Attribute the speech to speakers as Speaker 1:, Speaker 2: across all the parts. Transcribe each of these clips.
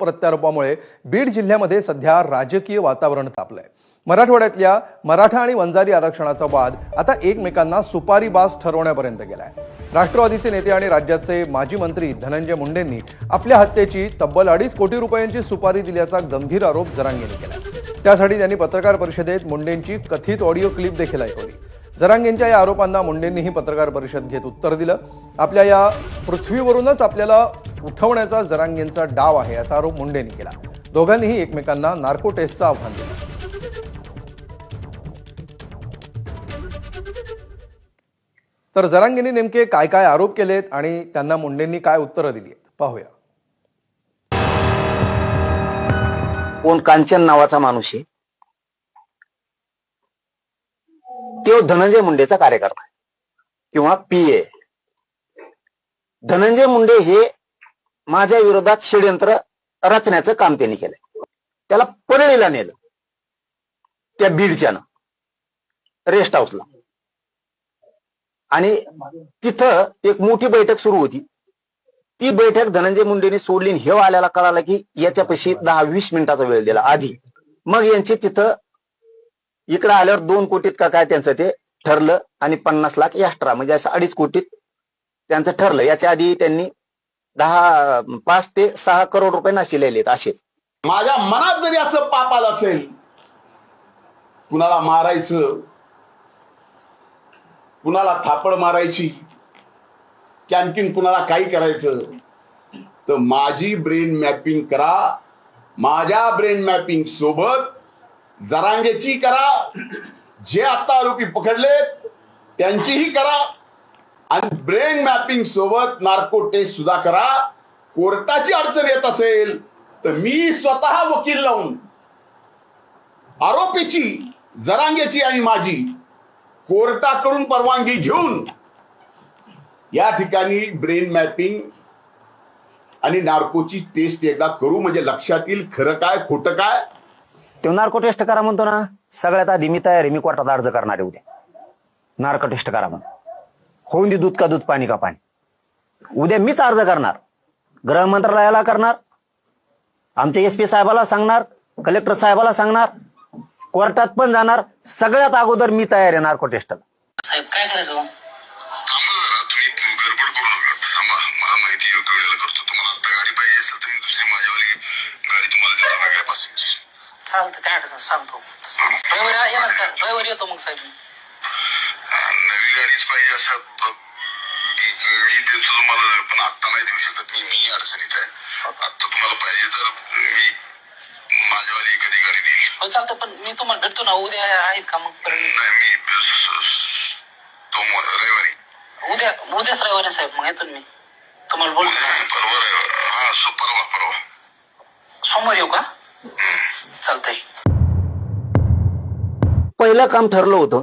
Speaker 1: प्रत्यारोपामुळे बीड जिल्ह्यामध्ये सध्या राजकीय वातावरण तापलंय. मराठवाड्यातल्या मराठा आणि वंजारी आरक्षणाचा वाद आता एकमेकांना सुपारी बास ठरवण्यापर्यंत गेलाय. राष्ट्रवादीचे नेते आणि राज्याचे माजी मंत्री धनंजय मुंडेंनी आपल्या हत्येची तब्बल अडीच कोटी रुपयांची सुपारी दिल्याचा गंभीर आरोप जरांगेंनी केला त्यासाठी त्यांनी पत्रकार परिषदेत मुंडेंची कथित ऑडिओ क्लिप देखील ऐकवली. जरांगेंच्या या आरोपांना मुंडेंनीही पत्रकार परिषद घेत उत्तर दिलं. आपल्या या पृथ्वीवरूनच आपल्याला उठवण्याचा जरांगेंचा डाव आहे असा आरोप मुंडेंनी केला. दोघांनीही एकमेकांना नार्को टेस्टचं आव्हान दिलं. तर जरांगेंनी नेमके काय काय आरोप केलेत आणि त्यांना मुंडेंनी काय उत्तरं दिली आहेत? पाहूया.
Speaker 2: कोण कांचन नावाचा माणूस आहे. तो धनंजय मुंडेचा कार्यकर्ता किंवा पी ए. धनंजय मुंडे हे माझ्या विरोधात षडयंत्र रचण्याचं काम त्यांनी केलंय. त्याला परळीला नेलं. त्या बीडच्यानं. रेस्ट हाऊसला. आणि तिथं एक मोठी बैठक सुरू होती. ती बैठक धनंजय मुंडेने सोडली हे आल्याला कळालं की याच्यापाशी दहा वीस मिनिटाचा वेळ दिला आधी. मग यांची तिथं इकडं आल्यावर दोन कोटीत का काय त्यांचं ते ठरलं आणि पन्नास लाख एक्स्ट्रा म्हणजे असं अडीच कोटीत त्यांचं ठरलं. याच्या आधी त्यांनी दहा पाच ते सहा करोड रुपये नाशिलेले असे.
Speaker 3: माझ्या मनात जरी असं पाप आलं असेल कुणाला मारायचं कुणाला थापड मारायची की आणखीन कुणाला काही करायचं तर माझी ब्रेन मॅपिंग करा. माझ्या ब्रेन मॅपिंग सोबत जरांगेची करा. जे आता आरोपी पकडलेत त्यांचीही करा. आणि ब्रेन मॅपिंग सोबत नार्को टेस्ट सुद्धा करा. कोर्टाची अडचण येत असेल तर मी स्वतः वकील लावून आरोपीची जरांगेची आणि माझी कोर्टाकडून परवानगी घेऊन या ठिकाणी ब्रेन मॅपिंग आणि नार्कोची टेस्ट एकदा करू. म्हणजे लक्षात येईल खरं काय खोटं काय?
Speaker 2: तो नार्को टेस्ट करा म्हणतो ना. सगळ्यात आधी मी तयार आहे मी कोर्टात अर्ज करणार आहे उद्या. नार्को टेस्ट करा म्हणून. होऊन दे दूध का दूध पाणी का पाणी. उद्या मीच अर्ज करणार. गृह मंत्रालयाला करणार. आमच्या एस पी साहेबाला सांगणार. कलेक्टर साहेबाला सांगणार. कोर्टात पण जाणार. सगळ्यात अगोदर मी तयार आहे नार्को टेस्टला
Speaker 4: साहेब काय करायचं मग?
Speaker 5: थांबा जरा तुम्ही गडबड करू नका. थांबा मला माहिती योग्य वेळेला करतो. तुम्हाला आता गाडी पाहिजे असेल तर मी दुसरी माझ्यावाली गाडी तुम्हाला देतो वेगळ्या पासिंग
Speaker 4: चालतं काय अडचण सांगतो. रविवारी येणार का रविवारी येतो मग साहेब.
Speaker 5: नवी गाडीच पाहिजे असं मी देतो तुम्हाला पण आत्ता नाही देऊ शकत मी. मी अडचणीत आहे. आत्ता तुम्हाला पाहिजे तर मी माझ्यावाली एखादी गाडी देईल.
Speaker 4: हो चालतं पण मी तुम्हाला भेटतो ना उद्या आहेत का मग?
Speaker 5: नाही मी तो रविवारी.
Speaker 4: उद्या उद्याच रविवारी साहेब मग येतो ना मी. तुम्हाला बोलतो ना.
Speaker 5: परवा रविवार. हा सो परवा परवा.
Speaker 4: सोमवारी येऊ का? चालतंय.
Speaker 2: पहिलं काम ठरलं होतं.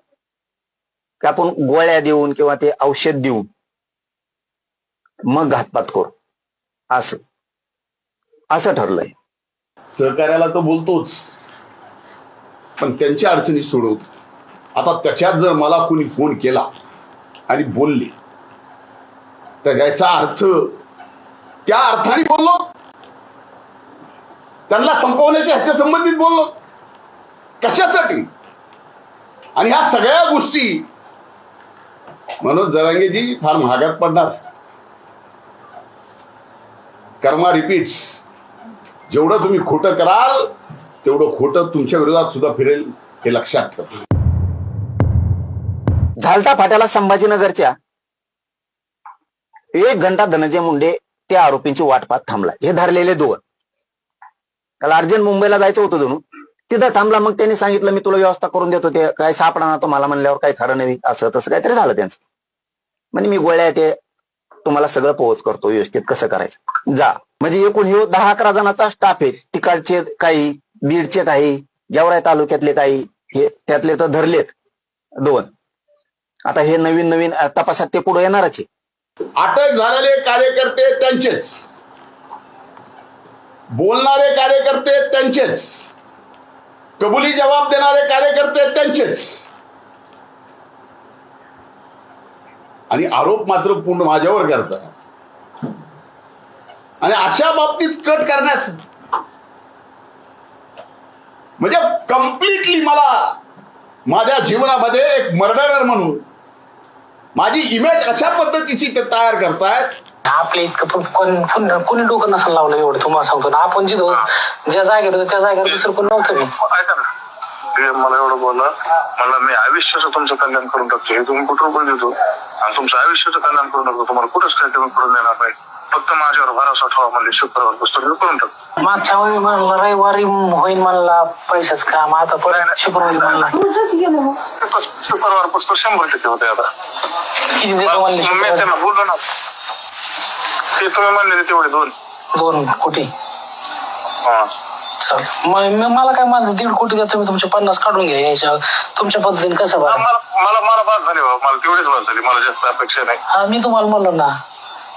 Speaker 2: की आपण गोळ्या देऊन किंवा ते औषध देऊन मग घातपात करू. असं. असं ठरलंय.
Speaker 3: सहकार्याला तर बोलतोच. पण त्यांच्या अडचणी सोडवतो. आता त्याच्यात जर मला कोणी फोन केला आणि बोलले तर याचा अर्थ त्या अर्थाने बोललो. त्यांना संपवण्याच्या ह्याच्या संबंधित बोललो. कशासाठी? आणि ह्या सगळ्या गोष्टी मनोज जरांगेजी फार महागात पडणार. कर्मा रिपीट्स जेवढं तुम्ही खोटं कराल तेवढं खोटं तुमच्या विरोधात सुद्धा फिरेल हे लक्षात ठेवा.
Speaker 2: झालटा फाट्याला संभाजीनगरच्या. एक घंटा धनंजय मुंडे त्या आरोपींची वाट पाहत थांबला. हे धरलेले दोन. त्याला अर्जंट मुंबईला जायचं होतं दोन तिथं थांबला मग त्यांनी सांगितलं मी तुला व्यवस्था करून देतो ते काय सापडा ना तो मला म्हणल्यावर काही खरं नाही असं तसं काहीतरी झालं त्यांचं. म्हणजे मी गोळ्या ते तुम्हाला सगळं पोहोच करतो व्यवस्थित कसं करायचं? जा. म्हणजे एकूण हे दहा अकरा जणांचा स्टाफ आहे. तिकडचे काही बीडचे काही गेवराई तालुक्यातले काही हे त्यातले तर धरलेत दोन. आता हे नवीन नवीन तपासात ते पुढे येणारच आहे.
Speaker 3: अटक झालेले कार्यकर्ते त्यांचेच. बोलणारे कार्यकर्ते त्यांचेच. कबुली जबाब देणारे कार्यकर्ते त्यांचेच. आणि आरोप मात्र पूर्ण माझ्यावर करता आणि अशा बाबतीत कट करण्यास म्हणजे कम्प्लिटली मला माझ्या जीवनामध्ये एक मर्डरर म्हणून माझी इमेज अशा पद्धतीची ते तयार करतायत.
Speaker 4: आपले इतकं पण कोण कोण- कोणी डोकं नसेल लावलं एवढं तुम्हाला सांगतो ना. आपण जिथं ज्या जागेवर होतो त्या जागेवर दुसरं कोण नव्हतं मी
Speaker 5: ऐका ना. ते मला एवढं बोला. मला मी आयुष्याचं तुमचं कल्याण करून टाकतो. हे तुम्ही कुठं रुपये देतो. आणि तुमचं आयुष्याचं कल्याण करून टाकतो. तुम्हाला कुठंच काय कमी करून देणार नाही. फक्त माझ्यावर भरोसा ठेवा म्हणजे शुक्रवार पुस्तक मी करून टाकतो.
Speaker 4: मागच्या वेळी म्हणलं रविवारी होईल म्हणला पैशाच काम. आता परत शुक्रवारी म्हणला.
Speaker 5: शुक्र- शुक्रवार पुस्तक शंभर टक्के होते आता.
Speaker 4: किती देतो म्हणले
Speaker 5: मी? त्यांना बोललो ना. ते तुम्ही म्हणले तेवढे दोन.
Speaker 4: दोन कोटी
Speaker 5: हा.
Speaker 4: चल. मग मी- मला काय माझं दीड कोटी द्या तुम्ही तुमचे पन्नास काढून घ्या याच्या तुमच्या पद्धतीने कसं बघा
Speaker 5: मला मला मला बाद झाली बाबा मला तेवढीच बाद झाली मला जास्त अपेक्षा नाही.
Speaker 4: हा मी तुम्हाला म्हणलो ना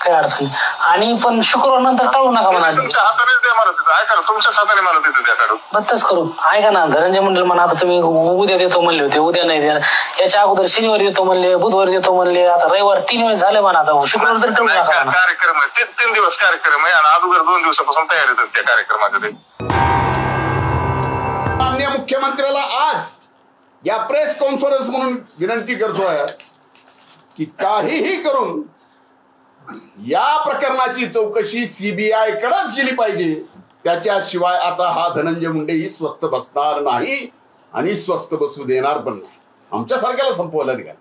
Speaker 4: काय अडचण नाही. आणि पण शुक्रवार नंतर टाळू नका म्हणा.
Speaker 5: तुमच्या हातानेच द्या मला तिथं ऐका ना तुमच्याच हाताने मला तिथं द्या काढून.
Speaker 4: बत्तच करू. ऐका ना धनंजय मंडळ म्हणा आता तुम्ही उद्या देतो म्हणले होते उद्या नाही द्या याच्या अगोदर शनिवारी देतो म्हणले बुधवारी देतो म्हणले आता रविवार तीन वेळेस झाले म्हणा आता. शुक्रवार तरी टाळू
Speaker 5: नाही,
Speaker 4: नका
Speaker 5: का-
Speaker 4: म्हणा.
Speaker 5: कार्यक्रम आहे. तीन तीन दिवस कार्यक्रम आहे. आणि अगोदर दोन दिवसापासून तयारी होतात त्या कार्यक्रमाच्या ते.
Speaker 3: मुख्यमंत्र्याला आज या प्रेस कॉन्फरन्स म्हणून विनंती करतोय की काहीही करून या प्रकरणाची चौकशी सीबीआय कडेच गेली पाहिजे. त्याच्याशिवाय आता हा धनंजय मुंडे ही स्वस्त बसणार नाही आणि स्वस्त बसू देणार पण नाही. आमच्यासारख्याला संपवलं का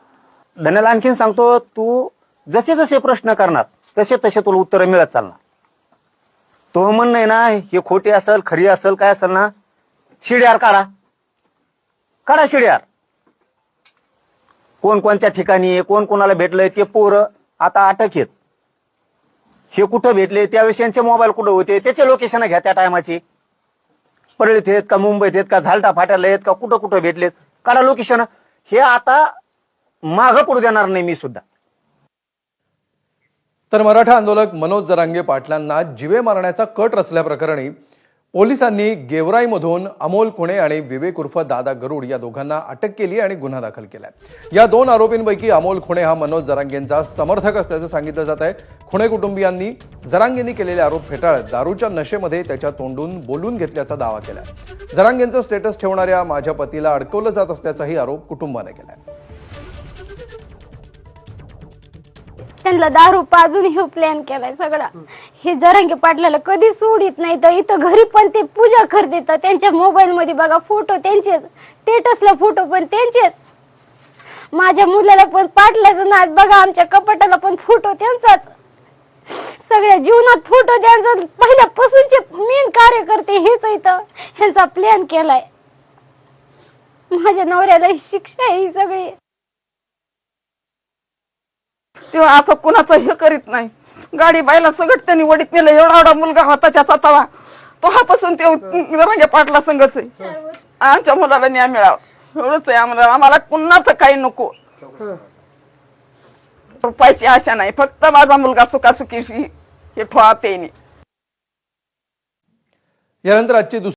Speaker 2: धन्याला आणखीन सांगतो तू जसे जसे प्रश्न करणार तसे तसे तुला उत्तरं मिळत चालणार. तो म्हणणं आहे ना हे खोटे असेल खरी असेल काय असेल ना शिड्यार काढा. काढा शिड्यार. कोण कोणत्या ठिकाणी कोण कोणाला भेटलंय ते पोरं आता अटक येत हे कुठं भेटले? त्यावेळेस यांचे मोबाईल कुठं होते? त्याचे लोकेशन घ्या त्या टायमाची परळीत आहेत का मुंबईत आहेत का? झालटा फाट्याला आहेत का? कुठं कुठं भेटलेत? काढा लोकेशन हे आता मागं पडू देणार नाही मी सुद्धा.
Speaker 1: तर मराठा आंदोलक मनोज जरांगे पाटलांना जिवे मारण्याचा कट रचल्याप्रकरणी पोलिसांनी गेवराईमधून अमोल खुणे आणि विवेक उर्फ दादा गरुड या दोघांना अटक केली आणि गुन्हा दाखल केलाय. या दोन आरोपींपैकी अमोल खुणे हा मनोज जरांगेंचा समर्थक असल्याचं सांगितलं जात आहे. खुणे कुटुंबियांनी जरांगेंनी केलेले आरोप फेटाळत दारूच्या नशेमध्ये त्याच्या तोंडून बोलून घेतल्याचा दावा केला जरांगेंचं स्टेटस ठेवणाऱ्या माझ्या पतीला अडकवलं जात असल्याचाही आरोप कुटुंबाने केलाय.
Speaker 6: त्यांना दारू पाजून हे प्लॅन केलाय सगळा. हे जरांगे पाटलाला कधी सोडित नाही तर इथं घरी पण ते पूजा करते त्यांच्या मोबाईल मध्ये बघा फोटो त्यांचेच स्टेटसला फोटो पण त्यांचेच माझ्या मुलाला पण पाटलाचं नाच बघा आमच्या कपाटाला पण फोटो त्यांचाच. सगळ्या जीवनात फोटो त्यांचा पहिल्यापासूनचे मेन कार्यकर्ते हेच इथं ह्यांचा प्लॅन केलाय. माझ्या नवऱ्याला ही शिक्षा आहे ही सगळी.
Speaker 7: तेव्हा असं कुणाचं हे करीत नाही. गाडी बायला सगळं त्यांनी वडीत नेलं. एवढा एवढा मुलगा होता त्याचा तवा. तेव्हापासून ते रंगे पाटला संघच आहे. आमच्या मुलाला न्याय मिळावा एवढंच आहे आम्हाला. आम्हाला कुणाचं काही नको. रुपयाची आशा नाही. फक्त माझा मुलगा सुखासुखी हे ठेवा त्याने
Speaker 1: यानंतर आजची दुसरी